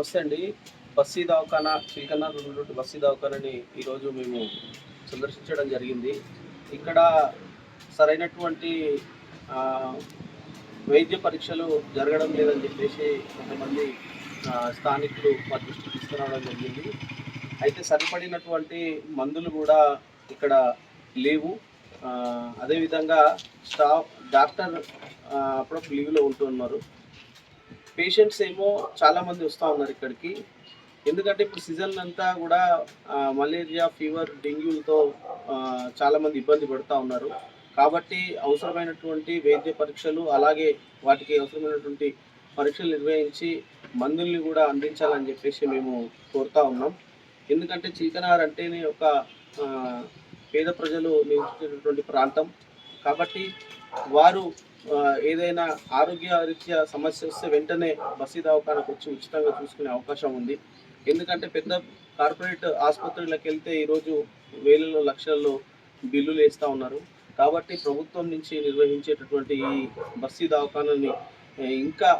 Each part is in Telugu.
నమస్తే అండి. బస్సీ దవాఖానా చిల్కన్నార్ ఉన్నటువంటి బస్సీ దవాఖానని ఈరోజు మేము సందర్శించడం జరిగింది. ఇక్కడ సరైనటువంటి వైద్య పరీక్షలు జరగడం లేదని చెప్పేసి కొంతమంది స్థానికులు మా దృష్టికి తీసుకురావడం జరిగింది. అయితే సరిపడినటువంటి మందులు కూడా ఇక్కడ లేవు. అదేవిధంగా స్టాఫ్ డాక్టర్ అప్పుడప్పుడు లీవ్లో ఉంటున్నారు పేషెంట్స్ ఏమో చాలా మంది వస్తూ ఉన్నారు ఇక్కడికి. ఎందుకంటే ఇప్పుడు సీజన్ అంతా కూడా మలేరియా ఫీవర్ డెంగ్యూలతో చాలామంది చాలా మంది ఇబ్బంది పడుతూ ఉన్నారు. కాబట్టి అవసరమైనటువంటి వైద్య పరీక్షలు అలాగే వాటికి అవసరమైనటువంటి పరీక్షలు నిర్వహించి మందుల్ని కూడా అందించాలని చెప్పేసి మేము కోరుతా ఉన్నాం. ఎందుకంటే చిల్కనార్ అంటేనే ఒక పేద ప్రజలు నివసించేటటువంటి ప్రాంతం. కాబట్టి వారు ఏదైనా ఆరోగ్య రీత్యా సమస్య వస్తే వెంటనే బస్సీ దవాఖానకు వచ్చి ఉచితంగా చూసుకునే అవకాశం ఉంది. ఎందుకంటే పెద్ద కార్పొరేట్ ఆసుపత్రులకు వెళ్తే ఈరోజు వేలలో లక్షల్లో బిల్లులు వేస్తూ ఉన్నారు. కాబట్టి ప్రభుత్వం నుంచి నిర్వహించేటటువంటి ఈ బస్సీ దవాఖానని ఇంకా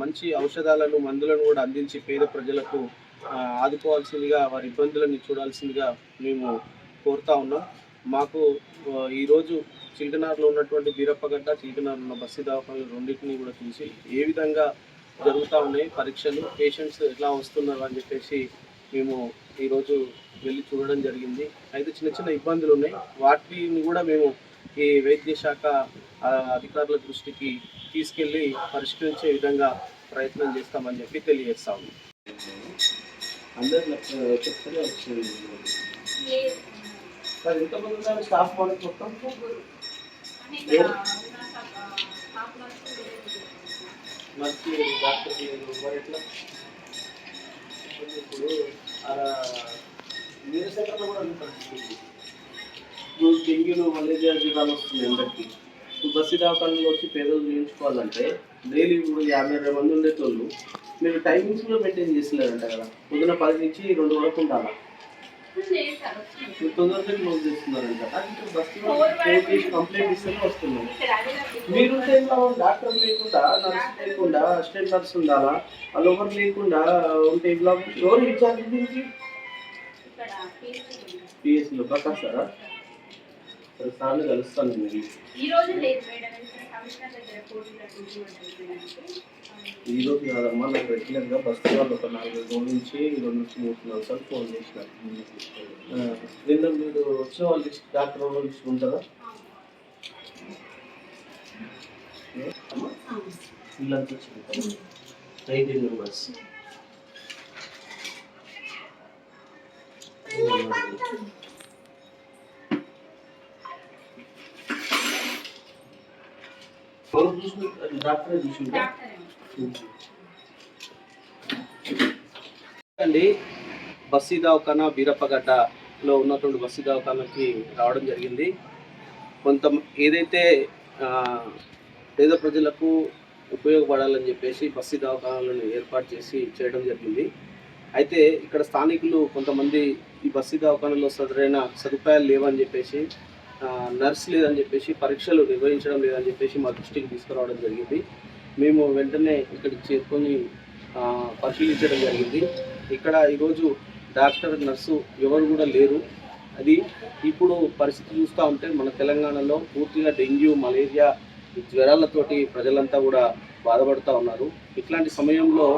మంచి ఔషధాలను మందులను కూడా అందించి పేద ప్రజలకు ఆదుకోవాల్సిందిగా వారి ఇబ్బందులను చూడాల్సిందిగా మేము కోరుతా ఉన్నాం. మాకు ఈరోజు చిల్కనార్లో ఉన్నటువంటి బీరప్పగడ్డ చిల్కనార్ ఉన్న బస్సీ దవాఖానలు రెండింటిని కూడా చూసి ఏ విధంగా జరుగుతూ ఉన్నాయి పరీక్షలు పేషెంట్స్ ఎట్లా వస్తున్నారు అని చెప్పేసి మేము ఈరోజు వెళ్ళి చూడడం జరిగింది. అయితే చిన్న చిన్న ఇబ్బందులు ఉన్నాయి. వాటిని కూడా మేము ఈ వైద్య శాఖ అధికారుల దృష్టికి తీసుకెళ్ళి పరిష్కరించే విధంగా ప్రయత్నం చేస్తామని చెప్పి తెలియజేస్తా ఉన్నాం. అందరు చెప్తారే ఎంతమంది స్టాఫ్ మనకి మొత్తం మంచి డాక్టర్ మరి ఎట్లా ఇప్పుడు మీరు సెంటర్లో కూడా అన్ని పరిస్థితి ఇప్పుడు డెంగ్యూలు మలేరియా జ్వరాలు వస్తుంది అందరికీ ఇప్పుడు బస్సు దవాఖానలో వచ్చి పేదలు చేయించుకోవాలంటే డైలీ ఇప్పుడు యాభై అరవై మంది ఉండేటోళ్ళు మీరు టైమింగ్స్ కూడా మెయింటైన్ చేస్తున్నారంట కదా పొద్దున పది నుంచి రెండు వరకు ఉండాలా తొందరగా క్లోజ్ చేస్తున్నారంట కంప్లైంట్ ఇస్తేనే వస్తున్నాం. మీరు డాక్టర్ లేకుండా నర్స్ లేకుండా అసిస్టెంట్ నర్స్ ఉండాలా? వాళ్ళు ఎవరు లేకుండా ఉంటే ఎవరు ఇన్ఛార్జ్ దీనికి? పిఎస్సీలో ప్రకాష్ సారా సరే సార్లు కలుస్తాను నేను ఈ రోజు లేదు మేడం ఎందుకంటే కమిషనర్ దగ్గర కోర్టులో డ్యూటీ ఉండడానికి ఈ రోజు కాదమ్మా నాకు రెగ్యులర్గా బస్సు వాళ్ళు ఒక నాలుగు రోజుల నుంచి రెండు నుంచి మూడు నాలుగు సార్లు ఫోన్ చేసినారు నిన్న మీరు వచ్చిన వాళ్ళ లిస్ట్ డాక్టర్ వాళ్ళ లిస్ట్ ఉంటుందా ఇల్లంతా వచ్చింది ఎయిటీన్ మెంబర్స్ డాక్టర్ చూసిందా అండి బస్సీ దవాఖానా బీరప్పగడ్డలో ఉన్నటువంటి బస్సీ దవాఖానాకి రావడం జరిగింది. కొంత ఏదైతే పేద ప్రజలకు ఉపయోగపడాలని చెప్పేసి బస్సీ దవాఖానాలను ఏర్పాటు చేసి చేయడం జరిగింది. అయితే ఇక్కడ స్థానికులు కొంతమంది ఈ బస్సీ దవాఖానలో సదురైన సదుపాయాలు లేవని చెప్పేసి నర్స్ లేదని చెప్పేసి పరీక్షలు నిర్వహించడం లేదని చెప్పేసి మా దృష్టికి తీసుకురావడం జరిగింది. మేము వెంటనే ఇక్కడికి చేరుకొని పరిశీలించడం జరిగింది. ఇక్కడ ఈరోజు డాక్టర్ నర్సు ఎవరు కూడా లేరు. అది ఇప్పుడు పరిస్థితి చూస్తూ ఉంటే మన తెలంగాణలో పూర్తిగా డెంగ్యూ మలేరియా జ్వరాలతోటి ప్రజలంతా కూడా బాధపడుతూ ఉన్నారు. ఇట్లాంటి సమయంలో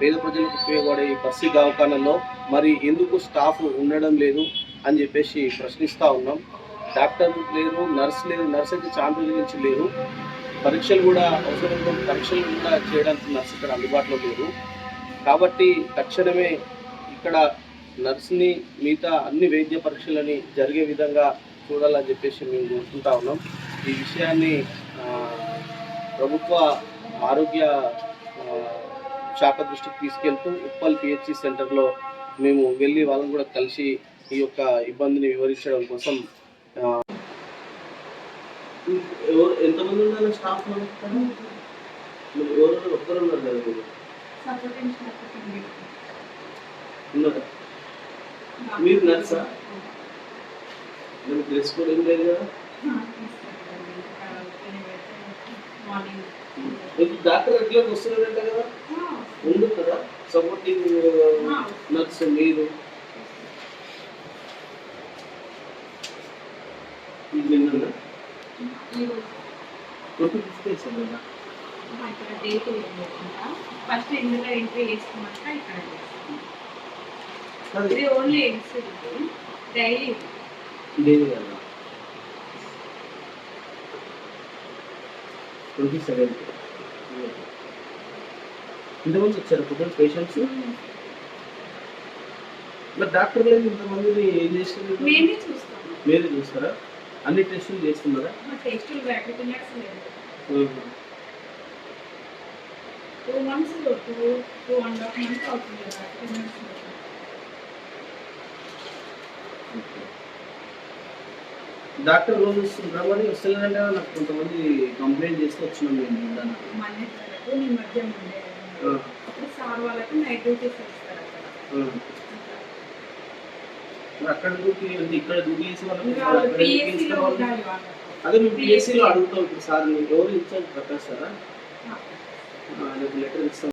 పేద ప్రజలకు ఉపయోగపడే ఈ బస్సు దవాఖానలో మరి ఎందుకు స్టాఫ్ ఉండడం లేదు అని చెప్పేసి ప్రశ్నిస్తూ ఉన్నాం. డాక్టర్ లేరు నర్స్ లేరు నర్స్ అయితే చాలా రోజుల నుంచి లేరు. పరీక్షలు కూడా అవసరం పరీక్షలు కూడా చేయడానికి నర్స్ ఇక్కడ అందుబాటులో లేరు. కాబట్టి తక్షణమే ఇక్కడ నర్స్ని మిగతా అన్ని వైద్య పరీక్షలని జరిగే విధంగా చూడాలని చెప్పేసి మేము కోరుకుంటా ఉన్నాం. ఈ విషయాన్ని ప్రభుత్వ ఆరోగ్య శాఖ దృష్టికి తీసుకెళ్తూ ఉప్పల్ పిహెచ్సి సెంటర్లో మేము వెళ్ళి వాళ్ళని కూడా కలిసి ఈ యొక్క ఇబ్బందిని వివరించడం కోసం ఎవరు ఎంతమంది ఉన్నారు స్టాఫ్ ఎవరు ఒక్కరు ఉన్నారు కదా మీరు? ఉన్నారా? మీరు నర్సా? కూడా ఏం లేదు కదా? మీకు డాక్టర్ రెగ్యులర్ వస్తున్నారంట కదా? ఉండు కదా? సపోర్టింగ్ నర్స్ మీరు మీకు నిన్న ఈరోజు ట్వంటీ ఫిఫ్త్ వేసాను కదా ఇక్కడ డేట్ లేకుండా ఫస్ట్ ఇందులో ఎంట్రీ చేసుకున్నాక ఇక్కడ చేస్తాం. అది ఇది ఓన్లీ ఎగ్స్ డైలీ లేదు కదా ట్వంటీ సెవెంత్ ఇంతమంది వచ్చారు పొద్దున్న పేషెంట్స్ మరి డాక్టర్ లేదు ఇంతమందిని ఏం చేసింది మేమే చూస్తాం. మీరే చూస్తారా? అన్ని టెస్టులు పెట్టుకున్నట్టు లేదు. Two months two two and half months అవుతుంది అటెండెన్స్ డాక్టర్ రోజు వస్తుంటారా మరి? వస్తలేదంటే నాకు కొంతమంది కంప్లైంట్ చేస్తే వచ్చినాం మేము నేను మధ్య సార్ వాళ్ళకి నైట్ డ్యూటీస్ ఇస్తారు అక్కడ ఆ. మరి అక్కడ డ్యూటీ అంటే ఇక్కడ డ్యూటీ చేసి వాళ్ళకి ఇంకా అక్కడ చేసిన వాళ్ళు- ఉండాలి వాళ్ళకి అదే మేము పిఎస్సీలో అడుగుతాం ఇప్పుడు సార్ ఎవరు ఇన్ఛార్జ్ ప్రకాష్ సారా? లెటర్ ఇస్తాం.